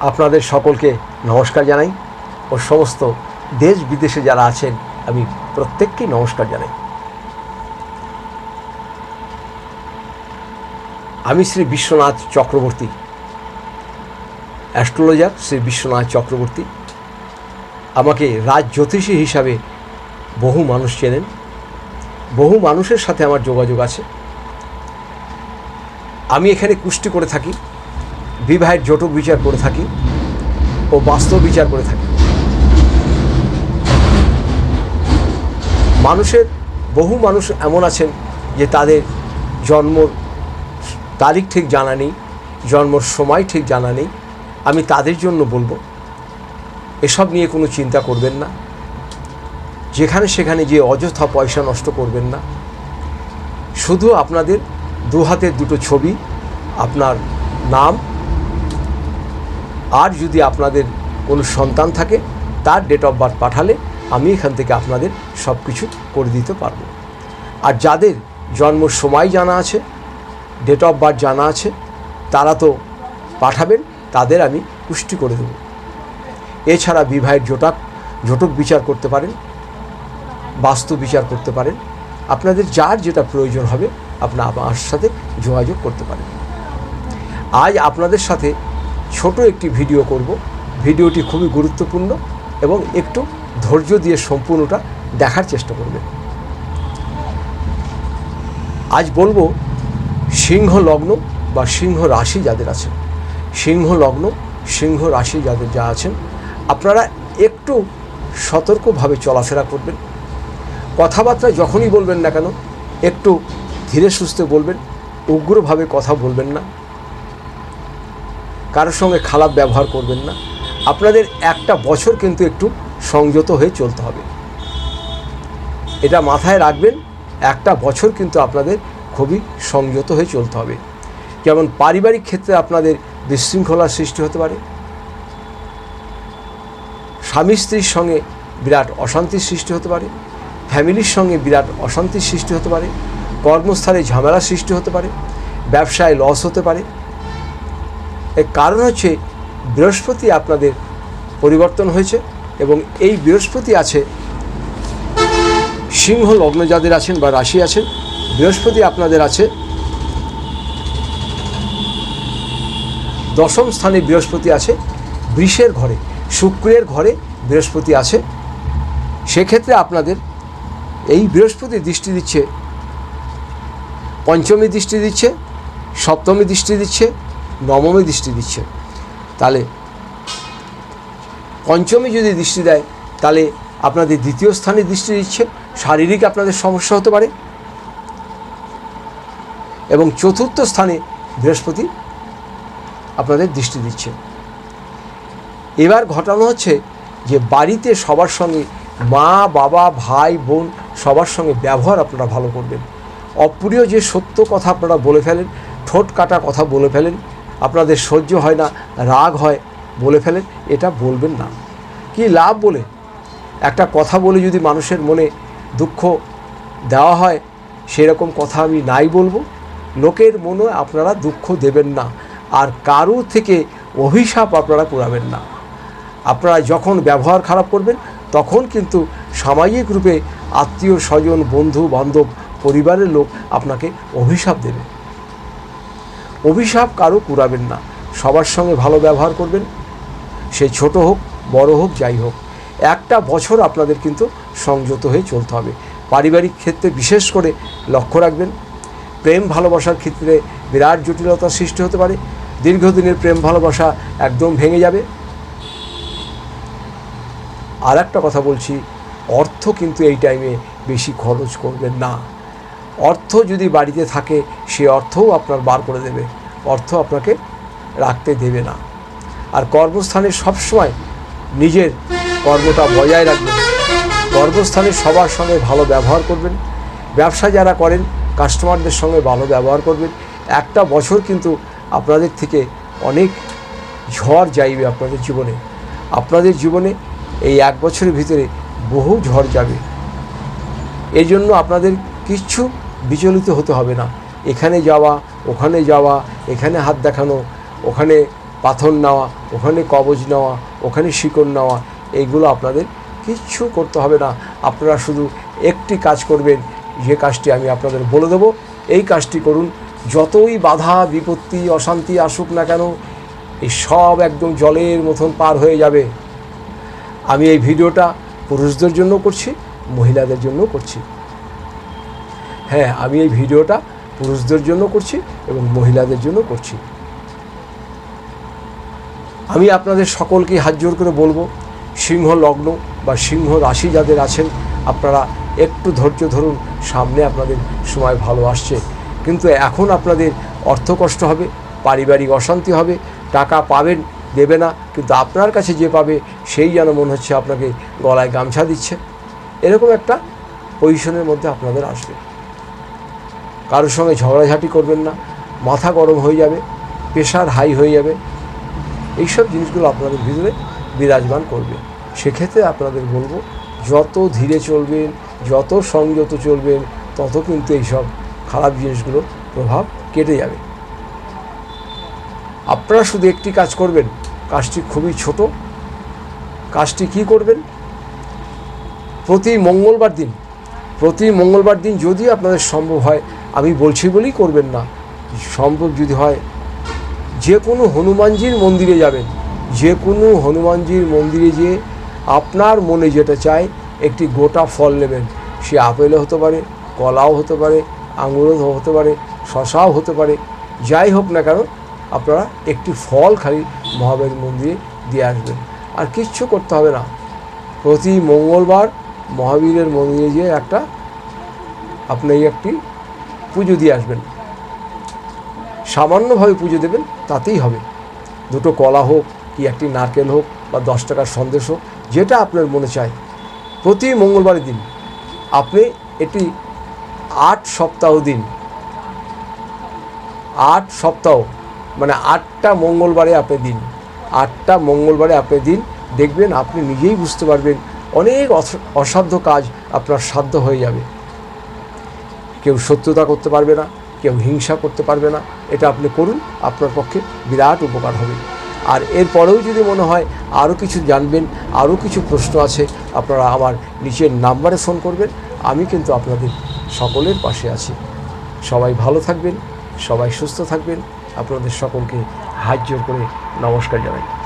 আপনাদের সকলকে নমস্কার জানাই ও সমস্ত দেশ বিদেশে যারা আছেন, আমি প্রত্যেককেই নমস্কার জানাই। আমি শ্রী বিশ্বনাথ চক্রবর্তী, অ্যাস্ট্রোলজার শ্রী বিশ্বনাথ চক্রবর্তী। আমাকে রাজ জ্যোতিষী হিসাবে বহু মানুষ চেনেন, বহু মানুষের সাথে আমার যোগাযোগ আছে। আমি এখানে কুষ্টি করে থাকি। বিবাহের জটক বিচার করে থাকি ও বাস্তব বিচার করে থাকি। মানুষের, বহু মানুষ এমন আছেন যে তাদের জন্ম তারিখ ঠিক জানা নেই, জন্মর সময় ঠিক জানা নেই। আমি তাদের জন্য বলব, এসব নিয়ে কোনো চিন্তা করবেন না। যেখানে সেখানে যে অযথা পয়সা নষ্ট করবেন না। শুধু আপনাদের দু হাতের দুটো ছবি, আপনার নাম আর যদি আপনাদের কোনো সন্তান থাকে, তার ডেট অফ বার্থ পাঠালে আমি এখান থেকে আপনাদের সব কিছু করে দিতে পারব। আর যাদের জন্ম সময় জানা আছে ডেট অফ বার্থ জানা আছে, তারা তো পাঠাবেন, তাদের আমি পুষ্টি করে দেব। এছাড়া বিবাহের জোটাক, জোটক বিচার করতে পারেন, বাস্তু বিচার করতে পারেন। আপনাদের যার যেটা প্রয়োজন হবে আপনার আমার সাথে যোগাযোগ করতে পারেন। আজ আপনাদের সাথে ছোট একটি ভিডিও করব। ভিডিওটি খুবই গুরুত্বপূর্ণ এবং একটু ধৈর্য দিয়ে সম্পূর্ণটা দেখার চেষ্টা করবেন। আজ বলব, সিংহ লগ্ন বা সিংহ রাশি যাদের আছে সিংহ লগ্ন, সিংহ রাশি যাদের যা আছেন, আপনারা একটু সতর্কভাবে চলাফেরা করবেন। কথাবার্তা যখনই বলবেন না কেন, একটু ধীরে সুস্থে বলবেন, উগ্রভাবে কথা বলবেন না। কারোর সঙ্গে খারাপ ব্যবহার করবেন না। আপনাদের একটা বছর কিন্তু একটু সংযত হয়ে চলতে হবে। এটা মাথায় রাখবেন, একটা বছর কিন্তু আপনাদের খুবই সংযত হয়ে চলতে হবে। যেমন পারিবারিক ক্ষেত্রে আপনাদের বিশৃঙ্খলার সৃষ্টি হতে পারে। স্বামী স্ত্রীর সঙ্গে বিরাট অশান্তির সৃষ্টি হতে পারে। ফ্যামিলির সঙ্গে বিরাট অশান্তির সৃষ্টি হতে পারে। কর্মস্থলে ঝামেলা সৃষ্টি হতে পারে। ব্যবসায় লস হতে পারে। এর কারণ হচ্ছে বৃহস্পতি আপনাদের পরিবর্তন হয়েছে এবং এই বৃহস্পতি আছে, সিংহ লগ্ন যাদের আছেন বা রাশি আছেন, বৃহস্পতি আপনাদের আছে, দশম স্থানে বৃহস্পতি আছে, বৃষের ঘরে, শুক্রের ঘরে বৃহস্পতি আছে। সেক্ষেত্রে আপনাদের এই বৃহস্পতি দৃষ্টি দিচ্ছে, পঞ্চমী দৃষ্টি দিচ্ছে, সপ্তমী দৃষ্টি দিচ্ছে নবমী দৃষ্টি দিচ্ছে। তাহলে পঞ্চমী যদি দৃষ্টি দেয়, তাহলে আপনাদের দ্বিতীয় স্থানে দৃষ্টি দিচ্ছে, শারীরিক আপনাদের সমস্যা হতে পারে। এবং চতুর্থ স্থানে বৃহস্পতি আপনাদের দৃষ্টি দিচ্ছে। এবার ঘটানো হচ্ছে যে বাড়িতে সবার সঙ্গে মা, বাবা, ভাই, বোন সবার সঙ্গে ব্যবহার আপনারা ভালো করবেন। অপ্রিয় যে সত্য কথা আপনারা বলে ফেলেন, ঠোঁট কাটা কথা বলে ফেলেন আপনাদের সহ্য হয় না, রাগ হয়, বলে ফেলেন। এটা বলবেন না। কি লাভ বলে? একটা কথা বলে যদি মানুষের মনে দুঃখ দেওয়া হয়, সেরকম কথা আমি নাই বলব। লোকের মনে আপনারা দুঃখ দেবেন না, আর কারও থেকে অভিশাপ আপনারা করাবেন না। আপনারা যখন ব্যবহার খারাপ করবেন, তখন কিন্তু সামাজিক রূপে আত্মীয় স্বজন বন্ধু বান্ধব পরিবারের লোক আপনাকে অভিশাপ দেবে। অভিশাপ কারও কুড়াবেন না। সবার সঙ্গে ভালো ব্যবহার করবেন। সে ছোট হোক, বড় হোক, যাই হোক। একটা বছর আপনাদের কিন্তু সংযত হয়ে চলতে হবে। পারিবারিক ক্ষেত্রে বিশেষ করে লক্ষ্য রাখবেন। প্রেম ভালোবাসার ক্ষেত্রে বিরাট জটিলতার সৃষ্টি হতে পারে। দীর্ঘদিনের প্রেম ভালোবাসা একদম ভেঙে যাবে। আর একটা কথা বলছি, অর্থ কিন্তু এই টাইমে বেশি খরচ করবেন না। অর্থ যদি বাড়িতে থাকে, সে অর্থও আপনার বার করে দেবে। অর্থ আপনাকে রাখতে দেবে না। আর কর্মস্থানে সবসময় নিজের কর্মটা বজায় রাখবেন। কর্মস্থানে সবার সঙ্গে ভালো ব্যবহার করবেন। ব্যবসা যারা করেন, কাস্টমারদের সঙ্গে ভালো ব্যবহার করবেন। একটা বছর কিন্তু আপনাদের থেকে অনেক ঝড় যাইবে আপনাদের জীবনে। আপনাদের জীবনে এই এক বছরের ভিতরে বহু ঝড় যাবে। এই জন্য আপনাদের কিচ্ছু বিচলিত হতে হবে না। এখানে যাওয়া, ওখানে যাওয়া, এখানে হাত দেখানো, ওখানে পাথর নেওয়া, ওখানে কবজ নেওয়া, ওখানে শিকড় নেওয়া এইগুলো আপনাদের কিচ্ছু করতে হবে না। আপনারা শুধু একটি কাজ করবেন, যে কাজটি আমি আপনাদের বলে দেবো। এই কাজটি করুন, যতই বাধা, বিপত্তি, অশান্তি আসুক না কেন, এই সব একদম জলের মতন পার হয়ে যাবে। আমি এই ভিডিওটা পুরুষদের জন্য করছি, মহিলাদের জন্য করছি। হ্যাঁ আমি এই ভিডিওটা পুরুষদের জন্য করছি এবং মহিলাদের জন্য করছি। আমি আপনাদের সকলকে হাত জোর করে বলব, সিংহ লগ্ন বা সিংহ রাশি যাদের আছেন, আপনারা একটু ধৈর্য ধরুন, সামনে আপনাদের সময় ভালো আসছে। কিন্তু এখন আপনাদের অর্থ কষ্ট হবে, পারিবারিক অশান্তি হবে, টাকা পাবেন, দেবে না, কিন্তু আপনার কাছে যে পাবে, সেই যেন মনে হচ্ছে আপনাকে গলায় গামছা দিচ্ছে। এরকম একটা পজিশনের মধ্যে আপনাদের আসবে। কারোর সঙ্গে ঝগড়াঝাটি করবেন না, মাথা গরম হয়ে যাবে, প্রেশার হাই হয়ে যাবে। এইসব জিনিসগুলো আপনাদের ভিতরে বিরাজমান করবে। সেক্ষেত্রে আপনাদের বলব, যত ধীরে চলবেন, যত সংযত চলবেন, তত কিন্তু এইসব খারাপ জিনিসগুলোর প্রভাব কেটে যাবে। আপনারা শুধু একটি কাজ করবেন, কাজটি খুবই ছোট। কাজটি কি করবেন? প্রতি মঙ্গলবার দিন, প্রতি মঙ্গলবার দিন যদি আপনাদের সম্ভব হয় আমি বলছি বলেই করবেন না। সম্ভব যদি হয়, যে কোনো হনুমানজির মন্দিরে যাবেন। যে কোনো হনুমানজির মন্দিরে যেয়ে আপনার মনে যেটা চায়, একটি গোটা ফল নেবেন। সে আপেলও হতে পারে, কলাও হতে পারে, আঙুরও হতে পারে, শশাও হতে পারে, যাই হোক না কেন, আপনারা একটি ফল খালি মহাবীর মন্দিরে দিয়ে আসবেন। আর কিচ্ছু করতে হবে না। প্রতি মঙ্গলবার মহাবীরের মন্দিরে যেয়ে একটা আপনি একটি পুজো দিয়ে আসবেন। সামান্যভাবে পুজো দেবেন, তাতেই হবে। দুটো কলা হোক কি একটি নারকেল হোক বা দশ টাকার সন্দেশ হোক, যেটা আপনার মনে চায়। প্রতি মঙ্গলবারের দিন আপনি এটি আট সপ্তাহ দিন, আট সপ্তাহ মানে আটটা মঙ্গলবারে আপনি দিন, আটটা মঙ্গলবারে আপনি দিন, দেখবেন আপনি নিজেই বুঝতে পারবেন, অনেক অস- অসাধ্য কাজ আপনার সাধ্য হয়ে যাবে। কেউ শত্রুতা করতে পারবে না, কেউ হিংসা করতে পারবে না। এটা আপনি করুন, আপনার পক্ষে বিরাট উপকার হবে। আর এরপরেও যদি মনে হয় আরও কিছু জানবেন, আরও কিছু প্রশ্ন আছে, আপনারা আমার নিচের নাম্বারে ফোন করবেন। আমি কিন্তু আপনাদের সকলের পাশে আছি। সবাই ভালো থাকবেন, সবাই সুস্থ থাকবেন। আপনাদের সকলকে হাত জোর করে নমস্কার জানাই।